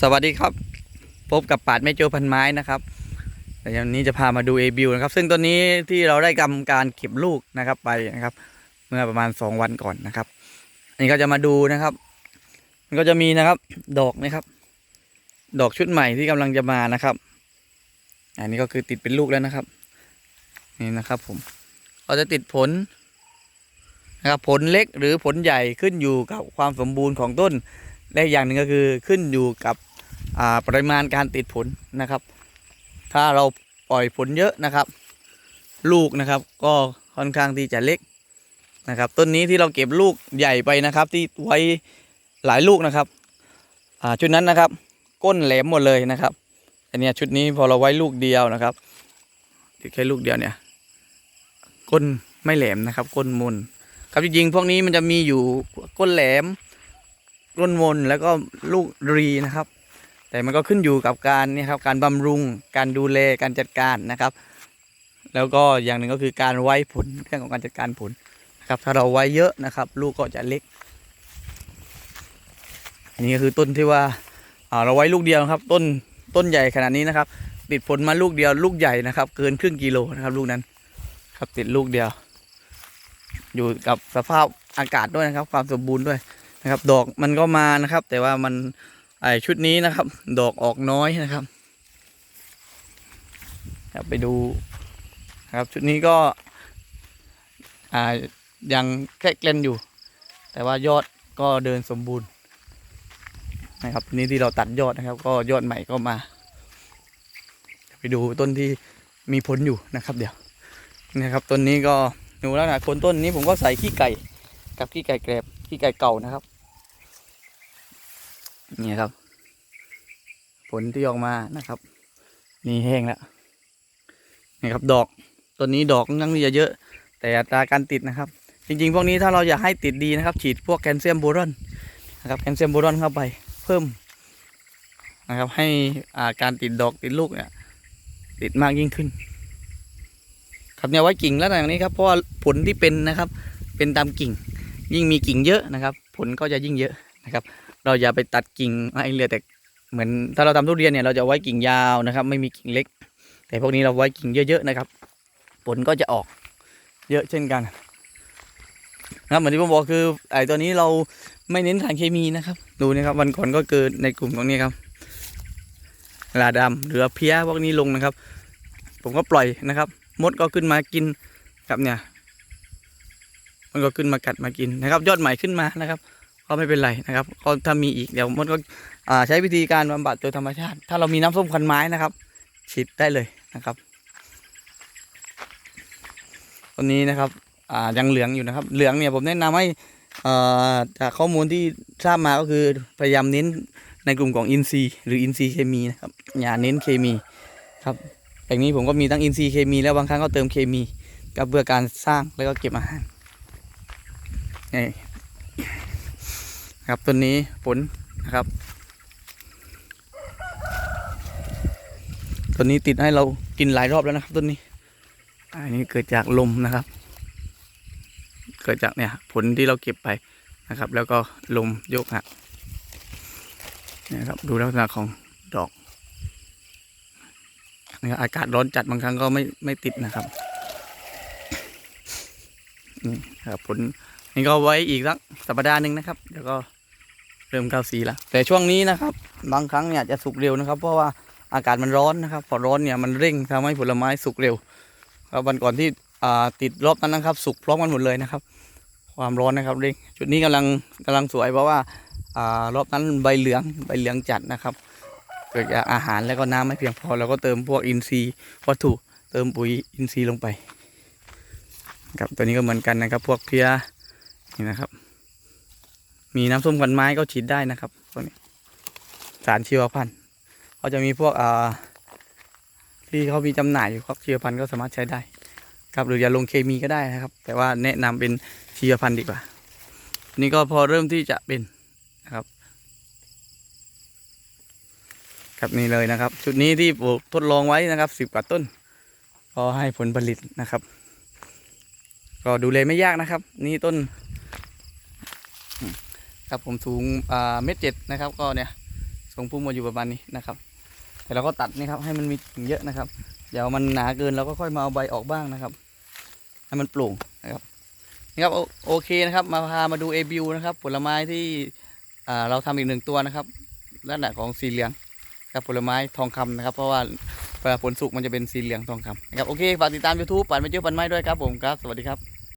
สวัสดีครับ พบกับปาดแม่โจพันไม้นะครับแต่วันนี้จะพามาดูเอบิวนะครับ ซึ่งตัวนี้ที่เราได้กำการเก็บลูกนะครับไปนะครับ เมื่อประมาณ 2 วันก่อนนะครับอันนี้ก็จะมาดูนะครับ มันก็จะมีนะครับ ดอกนะครับ ดอกชุดใหม่ที่กำลังจะมานะครับ อันนี้ก็คือติดเป็นลูกแล้วนะครับ นี่นะครับ ผมเราจะติดผลนะครับ ผลเล็กหรือผลใหญ่ขึ้นอยู่กับความสมบูรณ์ของต้น และอีกอย่างหนึ่งก็คือขึ้นอยู่กับปริมาณการติดผลนะครับ ถ้าเราปล่อยผลเยอะนะครับ ลูกนะครับก็ค่อนข้างที่จะเล็กนะครับ ต้นนี้ที่เราเก็บลูกใหญ่ไปนะครับ ที่ไว้หลายลูกนะครับชุดนั้นนะครับ ก้นแหลมหมดเลยนะครับอันนี้ชุดนี้พอเราไว้ลูกเดียวนะครับติดแค่ลูกเดียวเนี่ย ก้นไม่แหลมนะครับ ก้นมนครับจริงๆพวกนี้มันจะมีอยู่ก้นแหลม ร่นวนแล้วก็ลูกรีนะครับ แต่มันก็ขึ้นอยู่กับการนี่ครับการบำรุงการดูแลการจัดการนะครับ แล้วก็อย่างหนึ่งก็คือการไว้ผลเรื่องของการจัดการผลนะครับ ถ้าเราไว้เยอะนะครับ ลูกก็จะเล็ก อันนี้ก็คือต้นที่ว่าเราไว้ลูกเดียวครับ ต้นต้นใหญ่ขนาดนี้นะครับ ติดผลมาลูกเดียวลูกใหญ่นะครับ เกินครึ่งกิโลนะครับ ลูกนั้นครับติดลูกเดียว อยู่กับสภาพอากาศด้วยนะครับ ความสมบูรณ์ด้วย นะครับ ดอกมันก็มานะครับ แต่ว่ามันไอชุดนี้นะครับ ดอกออกน้อยนะครับครับไปดูนะครับ ชุดนี้ก็อ่ายังแค่เกลนอยู่ แต่ว่ายอดก็เดินสมบูรณ์นะครับนี้ที่เราตัดยอดนะครับ ก็ยอดใหม่ก็มาไปดูต้นที่มีผลอยู่นะครับ เดี๋ยวนะครับต้นนี้ก็ดูแล้วนะคนต้นนี้ผมก็ใส่ขี้ไก่ กับขี้ไก่แกรบขี้ไก่เก่านะครับ นี่ครับ ผลที่ออกมานะครับ นี่แห้งแล้วนี่ครับดอกตัวนี้ดอกค่อนข้างที่จะเยอะ แต่อัตราการติดนะครับ จริง ๆ พวกนี้ถ้าเราอยากให้ติดดีนะครับ ฉีดพวกแคลเซียมโบรอนนะครับแคลเซียมโบรอนเข้าไป เพิ่มนะครับ ให้อาการติดดอกติดลูกเนี่ยติดมากยิ่งขึ้น ครับเนี่ยไว้กิ่งแล้วอย่างนี้ครับเพราะว่าผลที่เป็นนะครับ เป็นตามกิ่ง ยิ่งมีกิ่งเยอะนะครับ ผลก็จะยิ่งเยอะนะครับ เราอย่าไปตัดกิ่งให้เหลือแต่เหมือนถ้าเราทำทุเรียนเนี่ยเราจะไว้กิ่งยาวนะครับ ไม่มีกิ่งเล็ก แต่พวกนี้เราไว้กิ่งเยอะๆนะครับ ผลก็จะออกเยอะเช่นกันนะครับเหมือนที่ผมบอกคือไอ้ตัวนี้เราไม่เน้นสารเคมีนะครับ ดูนะครับวันก่อนก็เกิดในกลุ่มตรงนี้ครับลาดำหรือเพี้ยพวกนี้ลงนะครับ ผมก็ปล่อยนะครับ มดก็ขึ้นมากินครับเนี่ย มันก็ขึ้นมากัดมากินนะครับ ยอดใหม่ขึ้นมานะครับ ก็ไม่เป็นไรนะครับ ก็ถ้ามีอีกเดี๋ยวมดก็ใช้วิธีการบำบัดโดยธรรมชาติ ถ้าเรามีน้ำส้มคันไม้นะครับ ฉีดได้เลยนะครับตัวนี้นะครับยังเหลืองอยู่นะครับ เหลืองเนี่ยผมแนะนำให้จากข้อมูลที่ทราบมาก็คือพยายามเน้นในกลุ่มของอินทรีย์หรืออินทรีย์เคมีนะครับอย่าเน้นเคมีครับอย่างนี้ผมก็มีทั้งอินทรีย์เคมีแล้วบางครั้งก็เติมเคมีก็เพื่อการสร้างแล้วก็เก็บอาหารนี่ ครับต้นนี้ผลนะครับต้นนี้ติดให้เรากินหลายรอบแล้วนะครับต้นนี้ อันนี้เกิดจากลมนะครับ เกิดจากเนี่ยผลที่เราเก็บไปนะครับ แล้วก็ลมโยกหักนะครับดูลักษณะของดอกนะครับอากาศร้อนจัดบางครั้งก็ไม่ไม่ติดนะครับนี่ครับผลนี่ก็ไว้อีกสักสัปดาห์หนึ่งนะครับ เดี๋ยวก็ ริ่มเข้าสีแล้วแต่ช่วงนี้นะครับ บางครั้งเนี่ยจะสุกเร็วนะครับ เพราะว่าอากาศมันร้อนนะครับ พอร้อนเนี่ยมันเร่งทำให้ผลไม้สุกเร็วครับวันก่อนที่ติดรอบนั้นนะครับสุกพร้อมกันหมดเลยนะครับ ความร้อนนะครับเร่งจุดนี้กำลังกำลังสวยเพราะว่าอารอบนั้นใบเหลืองใบเหลืองจัดนะครับเกิดจากอาหารแล้วก็น้ำไม่เพียงพอเราก็เติมพวกอินทรีย์วัตถุเติมปุ๋ยอินทรีย์ลงไปครับตัวนี้ก็เหมือนกันนะครับ พวกเพี้ยนี่นะครับ มีน้ำส้มควันไม้ก็ฉีดได้นะครับพวนี้ สารชีวพันธุ์เขาจะมีพวกอ่าที่เขามีจำหน่ายอยู่ครับชีวพันธุ์ก็สามารถใช้ได้ ครับหรืออย่าลงเคมีก็ได้นะครับ แต่ว่าแนะนำเป็นชีวพันธุ์ดีกว่า นี่ก็พอเริ่มที่จะเป็นนะครับครับนี่เลยนะครับ ชุดนี้ที่ปลูกทดลองไว้นะครับสิบกว่าต้น ก็ให้ผลผลิตนะครับ ก็ดูแลไม่ยากนะครับ นี่ต้น ครับผมสูงเมตรเจ็ดนะครับ ก็เนี่ยทรงพุ่มมาอยู่ประมาณนี้นะครับแต่เราก็ตัดนี่ครับให้มันมีกิ่งเยอะนะครับ เดี๋ยวมันหนาเกินเราก็ค่อยมาเอาใบออกบ้างนะครับ ให้มันโปร่งนะครับนี่ครับโอเคนะครับ มาพามาดูเอบิวนะครับ ผลไม้ที่เราทำอีกหนึ่งตัวนะครับลักษณะของสีเหลืองกับผลไม้ทองคำนะครับ เพราะว่าผลสุกมันจะเป็นสีเหลืองทองคำนะครับโอเคฝากติดตาม YouTube ปันไม่เจอปันไม้ด้วยครับผมครับ สวัสดีครับ